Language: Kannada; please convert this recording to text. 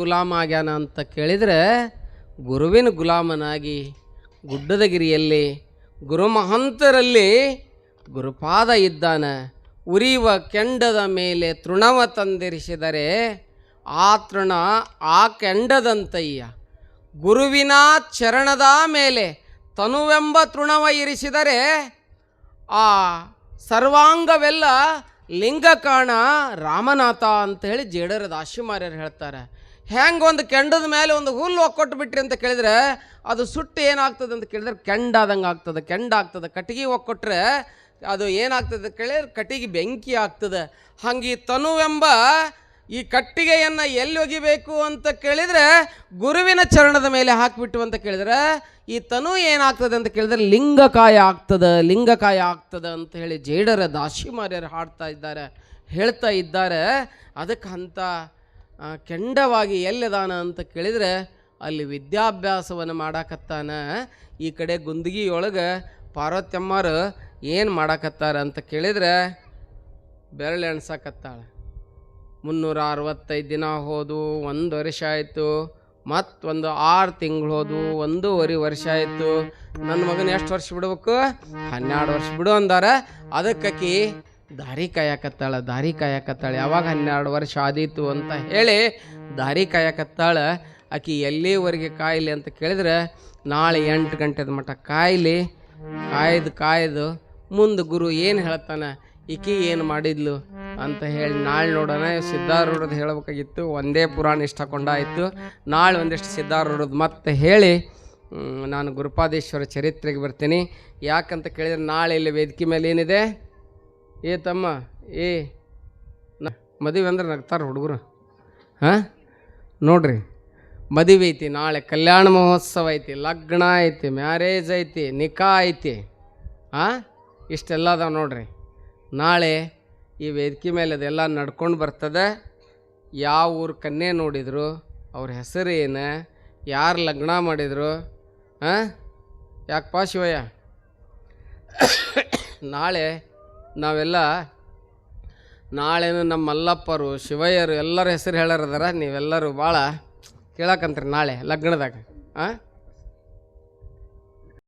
ಗುಲಾಮ ಆಗ್ಯಾನ ಅಂತ ಕೇಳಿದರೆ, ಗುರುವಿನ ಗುಲಾಮನಾಗಿ ಗುಡ್ಡದಗಿರಿಯಲ್ಲಿ ಗುರುಮಹಂತರಲ್ಲಿ ಗುರುಪಾದ ಇದ್ದಾನ. ಉರಿಯುವ ಕೆಂಡದ ಮೇಲೆ ತೃಣವ ತಂದಿರಿಸಿದರೆ ಆ ತೃಣ ಆ ಕೆಂಡದಂತಯ್ಯ. ಗುರುವಿನ ಚರಣದ ಮೇಲೆ ತನುವೆಂಬ ತೃಣವ ಇರಿಸಿದರೆ ಆ ಸರ್ವಾಂಗವೆಲ್ಲ ಲಿಂಗಕಾಣ ರಾಮನಾಥ ಅಂತ ಹೇಳಿ ಜೇಡರ ದಾಶಿಮಾರ್ಯರು ಹೇಳ್ತಾರೆ. ಹೆಂಗೆ ಒಂದು ಕೆಂಡದ ಮೇಲೆ ಒಂದು ಹುಲ್ಲು ಒಕ್ಕೊಟ್ಟು ಬಿಟ್ರಿ ಅಂತ ಕೇಳಿದ್ರೆ ಅದು ಸುಟ್ಟು ಏನಾಗ್ತದೆ ಅಂತ ಕೇಳಿದ್ರೆ ಕೆಂಡಾದಂಗೆ ಆಗ್ತದೆ, ಕೆಂಡ ಆಗ್ತದೆ. ಕಟ್ಟಿಗೆ ಒಕ್ಕೊಟ್ರೆ ಅದು ಏನಾಗ್ತದೆ ಕೇಳಿದ್ರೆ ಕಟ್ಟಿಗೆ ಬೆಂಕಿ ಆಗ್ತದೆ. ಹಂಗೆ ತನುವೆಂಬ ಈ ಕಟ್ಟಿಗೆಯನ್ನು ಎಲ್ಲಿ ಒಗಿಬೇಕು ಅಂತ ಕೇಳಿದರೆ ಗುರುವಿನ ಚರಣದ ಮೇಲೆ ಹಾಕಿಬಿಟ್ಟು ಅಂತ ಕೇಳಿದ್ರೆ, ಈ ತನು ಏನಾಗ್ತದೆ ಅಂತ ಕೇಳಿದ್ರೆ ಲಿಂಗಕಾಯ ಆಗ್ತದೆ ಲಿಂಗಕಾಯ ಆಗ್ತದೆ ಅಂತ ಹೇಳಿ ಜೇಡರ ದಾಶಿಮಾರ್ಯರು ಹಾಡ್ತಾ ಇದ್ದಾರೆ, ಹೇಳ್ತಾ ಇದ್ದಾರೆ. ಅದಕ್ಕೆ ಅಂತ ಕೆಂಡವಾಗಿ ಎಲ್ಲಿದಾನ ಅಂತ ಕೇಳಿದರೆ, ಅಲ್ಲಿ ವಿದ್ಯಾಭ್ಯಾಸವನ್ನು ಮಾಡಾಕತ್ತಾನೆ. ಈ ಕಡೆ ಗುಂದಗಿಯೊಳಗೆ ಪಾರ್ವತ್ಯಮ್ಮರು ಏನು ಮಾಡಾಕತ್ತಾರ ಅಂತ ಕೇಳಿದ್ರೆ, ಬೆರಳೆ ಎಣ್ಸಕತ್ತಾಳೆ. ಮುನ್ನೂರ ಅರವತ್ತೈದು ದಿನ ಹೋದು, ಒಂದು ವರ್ಷ ಆಯಿತು. ಮತ್ತೊಂದು ಆರು ತಿಂಗಳು ಹೋದು, ಒಂದೂವರೆ ವರ್ಷ ಆಯಿತು. ನನ್ನ ಮಗನ ಎಷ್ಟು ವರ್ಷ ಬಿಡ್ಬೇಕು? ಹನ್ನೆರಡು ವರ್ಷ ಬಿಡು ಅಂದಾರ. ಅದಕ್ಕಾಕಿ ದಾರಿ ಕಾಯಕತ್ತಾಳ, ದಾರಿ ಕಾಯಕತ್ತಾಳೆ. ಯಾವಾಗ ಹನ್ನೆರಡು ವರ್ಷ ಆದೀತು ಅಂತ ಹೇಳಿ ದಾರಿ ಕಾಯಕತ್ತಾಳ. ಆಕಿ ಎಲ್ಲಿವರೆಗೆ ಕಾಯಿಲೆ ಅಂತ ಕೇಳಿದ್ರೆ, ನಾಳೆ ಎಂಟು ಗಂಟೆದ ಮಟ್ಟ ಕಾಯ್ಲಿ. ಕಾಯ್ದು ಕಾಯ್ದು, ಮುಂದೆ ಗುರು ಏನು ಹೇಳ್ತಾನೆ? ಈಕಿ ಏನು ಮಾಡಿದ್ಲು ಅಂತ ಹೇಳಿ ನಾಳೆ ನೋಡೋಣ. ಸಿದ್ಧಾರೂಢದ್ದು ಹೇಳಬೇಕಾಗಿತ್ತು, ಒಂದೇ ಪುರಾಣ ಇಷ್ಟ ಕೊಂಡಾಯಿತು. ನಾಳೆ ಒಂದಿಷ್ಟು ಸಿದ್ಧಾರೂಢದ್ದು ಮತ್ತೆ ಹೇಳಿ ನಾನು ಗುರುಪಾದೇಶ್ವರ ಚರಿತ್ರೆಗೆ ಬರ್ತೀನಿ. ಯಾಕಂತ ಕೇಳಿದ್ರೆ ನಾಳೆ ಇಲ್ಲಿ ವೇದಿಕೆ ಮೇಲೆ ಏನಿದೆ? ಏ ತಮ್ಮ, ಏ, ನ ಮದುವೆ ಅಂದ್ರೆ ನಗ್ತಾರೆ ಹುಡುಗರು. ಹಾಂ? ನೋಡ್ರಿ, ಮದುವೆ ಐತಿ, ನಾಳೆ ಕಲ್ಯಾಣ ಮಹೋತ್ಸವ ಐತಿ, ಲಗ್ನ ಐತಿ, ಮ್ಯಾರೇಜ್ ಐತಿ, ನಿಕಾ ಐತಿ. ಹಾಂ? ಇಷ್ಟೆಲ್ಲ ಅದಾವೆ ನೋಡ್ರಿ. ನಾಳೆ ಈ ವೇದಿಕೆ ಮೇಲೆ ಅದೆಲ್ಲ ನಡ್ಕೊಂಡು ಬರ್ತದೆ. ಯಾವ ಊರು ಕನ್ಯೆ ನೋಡಿದರು, ಅವ್ರ ಹೆಸರು ಏನು, ಯಾರು ಲಗ್ನ ಮಾಡಿದರು ಹಾಂ ಯಾಕಪ್ಪ ಶಿವಯ್ಯ? ನಾಳೆ ನಾವೆಲ್ಲ, ನಾಳೆನು ನಮ್ಮ ಮಲ್ಲಪ್ಪರು ಶಿವಯ್ಯರು ಎಲ್ಲರ ಹೆಸರು ಹೇಳಾರದಾರ, ನೀವೆಲ್ಲರೂ ಭಾಳ ಕೇಳಕ್ಕಂತ್ರಿ ನಾಳೆ ಲಗ್ನದಾಗ ಹಾಂ